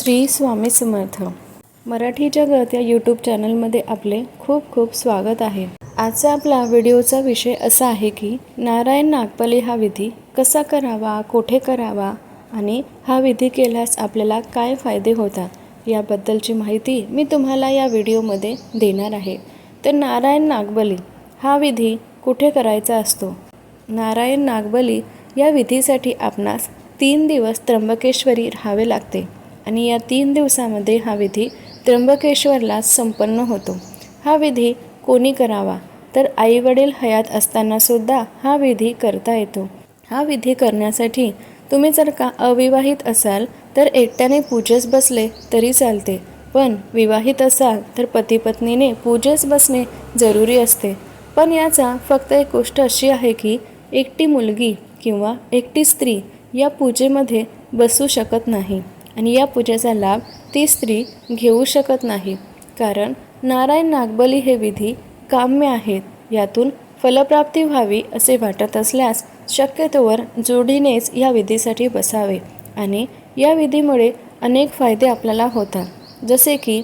श्री स्वामी समर्थ. मराठी जगत या यूट्यूब चॅनलमध्ये आपले खूप खूप स्वागत आहे. आजचा आपला व्हिडिओचा विषय असा आहे की नारायण नागपली हा विधी कसा करावा कोठे करावा आणि हा विधी केल्यास आपल्याला काय फायदे होतात याबद्दलची माहिती मी तुम्हाला या व्हिडिओमध्ये देणार आहे. तर नारायण नागबली हा विधी कुठे करायचा असतो? नारायण नागबली या विधीसाठी आपणास तीन दिवस त्र्यंबकेश्वरी राहावे लागते. आणि या तीन दिवसामध्ये हा विधी त्र्यंबकेश्वरला संपन्न होतो. हा विधी कोणी करावा? तर आईवडील हयात असतानासुद्धा हा विधी करता येतो. हा विधी करण्यासाठी तुम्ही जर का अविवाहित असाल तर एकट्याने पूजेस बसले तरी चालते. पण विवाहित असाल तर पती पत्नीने पूजेस बसणे जरुरी असते. पण याचा फक्त एक गोष्ट अशी आहे की एकटी मुलगी किंवा एकटी स्त्री या पूजेमध्ये बसू शकत नाही. आणि या पूजेचा लाभ ती स्त्री घेऊ शकत नाही. कारण नारायण नागबली हे विधी काम्य आहेत. यातून फलप्राप्ती व्हावी असे वाटत असल्यास शक्यतोवर जोडीनेच या विधीसाठी बसावे आणि या विधीमुळे अनेक फायदे आपल्याला होतात. जसे की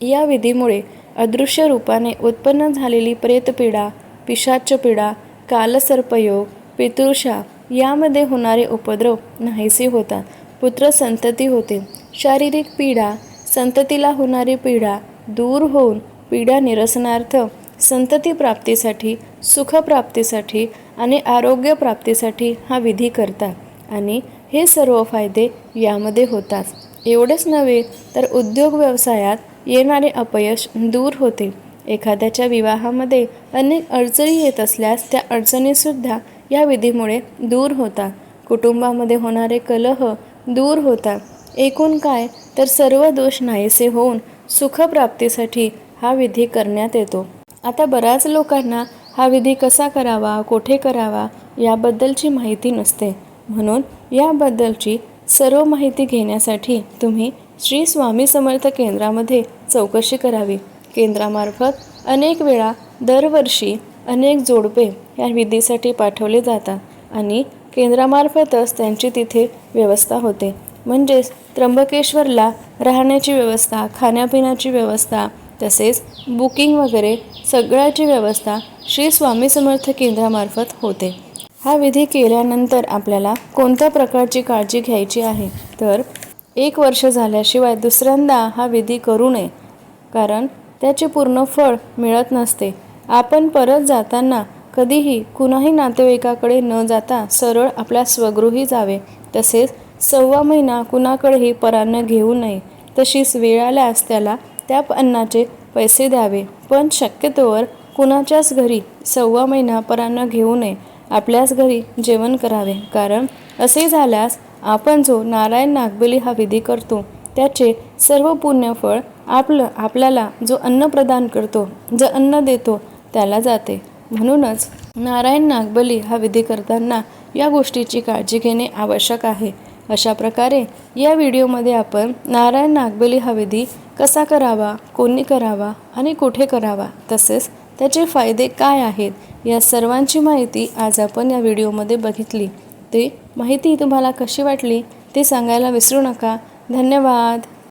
या विधीमुळे अदृश्य रूपाने उत्पन्न झालेली प्रेतपीडा पिशाचपीडा कालसर्पयोग पितृषा यामध्ये होणारे उपद्रव नाहीसे होतात. पुत्र संतती होते. शारीरिक पीडा संततीला होणारी पीडा दूर होऊन पीडा निरसनार्थ संतती प्राप्तीसाठी सुखप्राप्तीसाठी आणि आरोग्य प्राप्तीसाठी हा विधी करतात आणि हे सर्व फायदे यामध्ये होतात. एवढेच नव्हे तर उद्योग व्यवसायात येणारे अपयश दूर होते. एखाद्याच्या विवाहामध्ये अनेक अडचणी येत असल्यास त्या अडचणीसुद्धा या विधीमुळे दूर होतात. कुटुंबामध्ये होणारे कलह दूर होतात एकूण काय तर सर्व दोष नाहीसे होऊन सुखप्राप्तीसाठी हा विधी करण्यात येतो. आता बऱ्याच लोकांना हा विधी कसा करावा कोठे करावा याबद्दलची माहिती नसते. म्हणून याबद्दलची सर्व माहिती घेण्यासाठी तुम्ही श्री स्वामी समर्थ केंद्रामध्ये चौकशी करावी. केंद्रामार्फत अनेक वेळा दरवर्षी अनेक जोडपे या विधीसाठी पाठवले जातात आणि केंद्रामार्फतच त्यांची तिथे व्यवस्था होते. म्हणजेच त्र्यंबकेश्वरला राहण्याची व्यवस्था खाण्यापिण्याची व्यवस्था तसेच बुकिंग वगैरे सगळ्याची व्यवस्था श्री स्वामी समर्थ केंद्रामार्फत होते. हा विधी केल्यानंतर आपल्याला कोणत्या प्रकारची काळजी घ्यायची आहे? तर एक वर्ष झाल्याशिवाय दुसऱ्यांदा हा विधी करू नये कारण त्याचे पूर्ण फळ मिळत नसते. आपण परत जाताना कधीही कुणाही नातेवाईकाकडे न जाता सरळ आपल्या स्वगृही जावे. तसेच सव्वा महिना कुणाकडेही परान्न घेऊ नये. तशीच वेळ आल्यास त्याला त्या अन्नाचे पैसे द्यावे. पण शक्यतोवर कुणाच्याच घरी सव्वा महिना परान्न घेऊ नये. आपल्याच घरी जेवण करावे. कारण असे झाल्यास आपण जो नारायण नागबली हा विधी करतो त्याचे सर्व पुण्यफळ आपलं आपल्याला जो अन्न प्रदान करतो जो अन्न देतो त्याला जाते. म्हणूनच नारायण नागबली हा विधी करताना या गोष्टीची काळजी घेणे आवश्यक आहे. अशा प्रकारे या व्हिडिओमध्ये आपण नारायण नागबली हा विधी कसा करावा कोणी करावा आणि कुठे करावा तसेच त्याचे फायदे काय आहेत या सर्वांची माहिती आज आपण या व्हिडिओमध्ये बघितली. ते माहिती तुम्हाला कशी वाटली ते सांगायला विसरू नका. धन्यवाद.